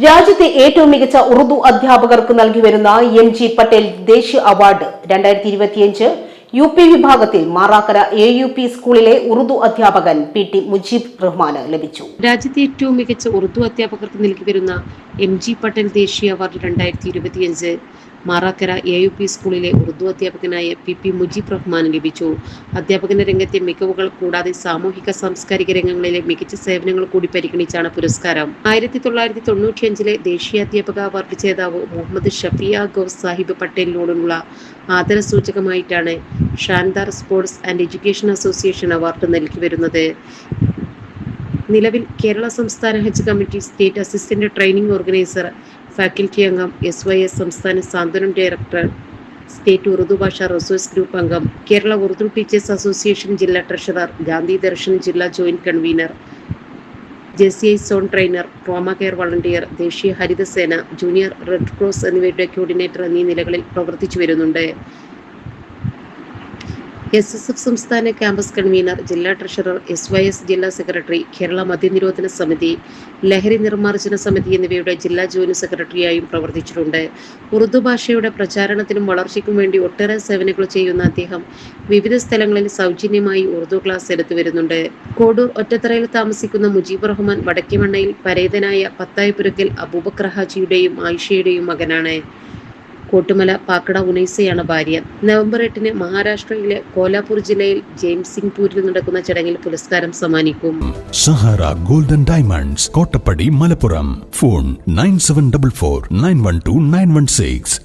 രാജ്യത്തെ ഏറ്റവും മികച്ച ഉറുദു അധ്യാപകർക്ക് നൽകി വരുന്ന എം ജി പട്ടേൽ ദേശീയ അവാർഡ് രണ്ടായിരത്തി ഇരുപത്തിയഞ്ച് യു പി വിഭാഗത്തിൽ മാറാക്കര എ യു പി സ്കൂളിലെ ഉറുദു അധ്യാപകൻ പി ടി മുജീബ് റഹ്മാന് ലഭിച്ചു. രാജ്യത്തെ ഏറ്റവും മികച്ച ഉറുദു അധ്യാപകർക്ക് നൽകി വരുന്ന എം ജി പട്ടേൽ ദേശീയ അവാർഡ് രണ്ടായിരത്തി ഇരുപത്തിയഞ്ച് മാറാക്കര എ യു പി സ്കൂളിലെ ഉറുദു അധ്യാപകനായ പി പി മുജീബ് റഹ്മാൻ ലഭിച്ചു. അധ്യാപകന്റെ രംഗത്തെ മികവുകൾ കൂടാതെ സാമൂഹിക സാംസ്കാരിക രംഗങ്ങളിലെ മികച്ച സേവനങ്ങൾ കൂടി പരിഗണിച്ചാണ് പുരസ്കാരം. ആയിരത്തി തൊള്ളായിരത്തി തൊണ്ണൂറ്റിയഞ്ചിലെ ദേശീയ അധ്യാപക അവാർഡ് ജേതാവ് മുഹമ്മദ് ഷഫിയ ഗൗസ് സാഹിബ് പട്ടേലിനോടുള്ള ആദരസൂചകമായിട്ടാണ് Shandar sports and education association award നൽകി വരുന്നത്. നിലവിൽ കേരള സംസ്ഥാന Hajj committee state assistant training organiser faculty അംഗം എസ് വൈ എസ് സംസ്ഥാന സാന്ത്വനം ഡയറക്ടർ സ്റ്റേറ്റ് ഉറുദു ഭാഷ റിസോഴ്സ് ഗ്രൂപ്പ് അംഗം കേരള ഉറുദു ടീച്ചേഴ്സ് അസോസിയേഷൻ ജില്ലാ ട്രഷറർ ഗാന്ധി ദർശൻ ജില്ലാ joint convener J C I zone trainer trauma care volunteer ദേശീയ ഹരിതസേന ജൂനിയർ റെഡ് ക്രോസ് എന്നിവയുടെ കോർഡിനേറ്റർ എന്നീ നിലകളിൽ പ്രവർത്തിച്ചു വരുന്നുണ്ട്. എസ് എസ് എഫ് സംസ്ഥാന ക്യാമ്പസ് കൺവീനർ ജില്ലാ ട്രഷറർ എസ് വൈ എസ് ജില്ലാ സെക്രട്ടറി കേരള മദ്യനിരോധന സമിതി ലഹരി നിർമ്മാർജന സമിതി എന്നിവയുടെ ജില്ലാ ജോയിന്റ് സെക്രട്ടറിയായും പ്രവർത്തിച്ചിട്ടുണ്ട്. ഉറുദു ഭാഷയുടെ പ്രചാരണത്തിനും വളർച്ചയ്ക്കും വേണ്ടി ഒട്ടേറെ സേവനങ്ങൾ ചെയ്യുന്ന അദ്ദേഹം വിവിധ സ്ഥലങ്ങളിൽ സൗജന്യമായി ഉറുദു ക്ലാസ് എടുത്തു വരുന്നുണ്ട്. കോടൂർ ഒറ്റത്തറയിൽ താമസിക്കുന്ന മുജീബ് റഹ്മാൻ വടക്കിമണ്ണയിൽ പരേതനായ പത്തായപുരക്കൽ അബൂബക്കർ ഹാജിയുടെയും ആയിഷയുടെയും മകനാണ്. കോട്ടുമല പാക്കട ഉനൈസയാണ് ഭാര്യ. നവംബർ എട്ടിന് മഹാരാഷ്ട്രയിലെ കോലാപൂർ ജില്ലയിൽ ജെയിംസ് സിംഗ്പൂരിൽ നടക്കുന്ന ചടങ്ങിൽ പുരസ്കാരം സമ്മാനിക്കും. Sahara golden diamonds Kottappadi Malappuram. Phone nine seven double four nine one two nine one six.